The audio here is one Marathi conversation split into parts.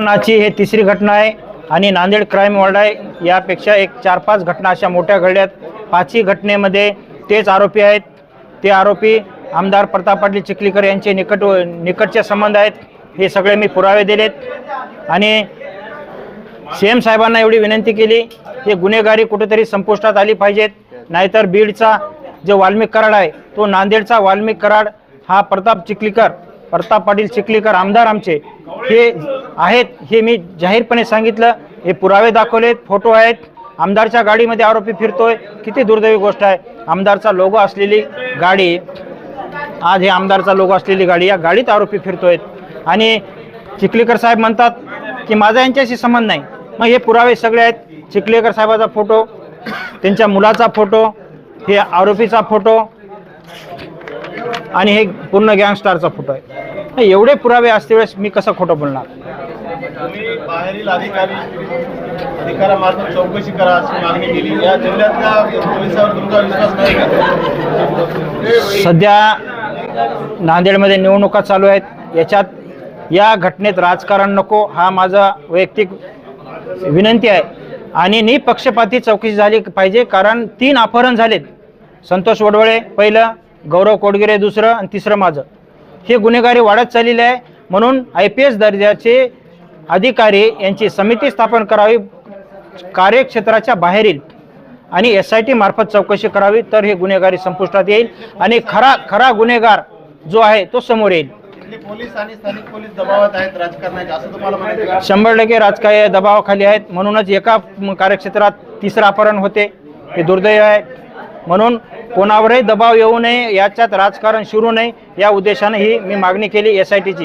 नाची हे तिसरी घटना आहे आणि नांदेड क्राईम वॉर्ड आहे. यापेक्षा एक चार पाच घटना अशा मोठ्या घडल्यात. पाचही घटनेमध्ये तेच आरोपी आहेत. ते आरोपी आमदार प्रताप पाटील चिखलीकर यांचे निकट निकटचे संबंध आहेत. हे सगळे मी पुरावे दिलेत. आणि सी एम साहेबांना एवढी विनंती केली की गुन्हेगारी कुठेतरी संपुष्टात आली पाहिजेत. नाहीतर बीडचा जो वाल्मिक कराड आहे तो नांदेडचा वाल्मिक कराड हा प्रताप चिखलीकर प्रताप पाटील चिखलीकर आमदार आमचे हे आहेत हे मी जाहीरपणे सांगितलं. हे पुरावे दाखवलेत फोटो आहेत. आमदारच्या गाडीमध्ये आरोपी फिरतोय. किती दुर्दैवी गोष्ट आहे. आमदारचा लोगो असलेली गाडी आज हे आमदारचा लोगो असलेली गाडी या गाडीत आरोपी फिरतोय. आणि चिखलीकर साहेब म्हणतात की माझा यांच्याशी संबंध नाही. मग हे पुरावे सगळे आहेत. चिखलीकर साहेबाचा फोटो त्यांच्या मुलाचा फोटो हे आरोपीचा फोटो आणि हे पूर्ण गँगस्टारचा फोटो आहे. एवढे पुरावे असते वेळेस मी कसं खोटं बोलणार? तुम्ही बाहेरील अधिकारी अधिकाऱ्यामार्फत चौकशी करा अशी मागणी केली. या जिल्ह्यातल्या पोलिसावर तुमचा विश्वास नाही का? सध्या नांदेडमध्ये निवडणुका चालू आहेत. याच्यात या घटनेत राजकारण नको हा माझा वैयक्तिक विनंती आहे. आणि निपक्षपाती चौकशी झाली पाहिजे कारण तीन अपहरण झालेत. संतोष वडवळे पहिलं गौरव कोडगिरे दुसरं आणि तिसरं माझं. हे गुन्हेगारी वाढत चाललेली आहे. म्हणून आय पी एस दर्जाचे अधिकारी यांची समिती स्थापन करावी कार्यक्षेत्राच्या बाहेरील आणि एस आय टी मार्फत चौकशी करावी तर हे गुन्हेगारी संपुष्टात येईल. आणि खरा खरा गुन्हेगार जो आहे तो समोर येईल. इथले पोलीस आणि स्थानिक पोलीस दबावात आहेत राजकारणाचे असं तुम्हाला म्हणायचं का? शंभर टक्के राजकीय दबावाखाली आहेत. म्हणूनच एका कार्यक्षेत्रात तिसरं अपहरण होते. हे दुर्दैव आहे. म्हणून कोणावरही दबाव येऊ नये याच्यात राजकारण शिरू नये या उद्देशाने ही मी मागणी केली एस आय टीची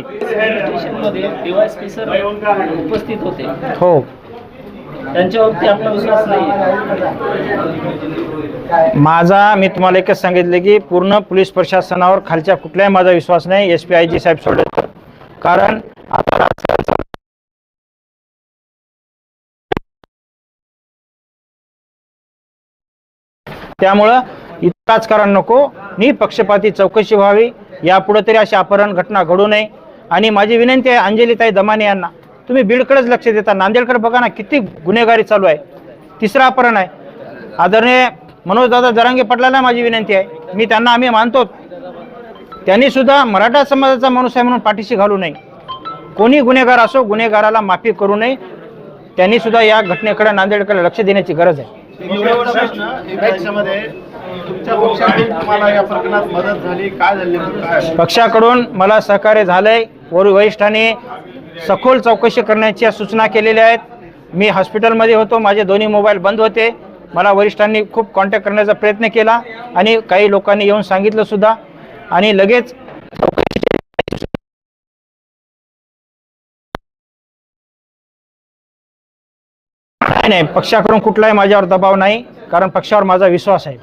उपस्थित होते. हो. त्यांच्यावरती आपला विश्वास नाही माझा मी तुम्हाला एकच सांगितलं की पूर्ण पोलीस प्रशासनावर खालच्या कुठल्याही माझा विश्वास नाही एस पी आय जी साहेब सोडले तर. कारण आता त्यामुळं इथं राजकारण नको निपक्षपाती चौकशी व्हावी यापुढे तरी अशी अपहरण घटना घडू नये. आणि माझी विनंती आहे अंजलीताई दमाने यांना तुम्ही बीडकडेच लक्ष देता. नांदेडकडे बघा ना किती गुन्हेगारी चालू आहे. तिसरं अपहरण आहे. आदरणीय मनोजदादा जरांगे पटलाला माझी विनंती आहे. मी त्यांना आम्ही मानतो. त्यांनी सुद्धा मराठा समाजाचा माणूस आहे म्हणून पाठीशी घालू नये. कोणी गुन्हेगार असो गुन्हेगाराला माफी करू नये. त्यांनी सुद्धा या घटनेकडे नांदेडकडे लक्ष देण्याची गरज आहे. पक्षाकडून मला सहकार्य झालंय. वर वरिष्ठांनी सखोल चौकशी करण्याच्या सूचना केलेल्या आहेत. मी हॉस्पिटलमध्ये होतो माझे दोन्ही मोबाईल बंद होते. मला वरिष्ठांनी खूप कॉन्टॅक्ट करण्याचा प्रयत्न केला आणि काही लोकांनी येऊन सांगितलं सुद्धा. आणि लगेच नाही नाही पक्षाकडून कुठलाही माझ्यावर दबाव नाही कारण पक्षावर माझा विश्वास आहे.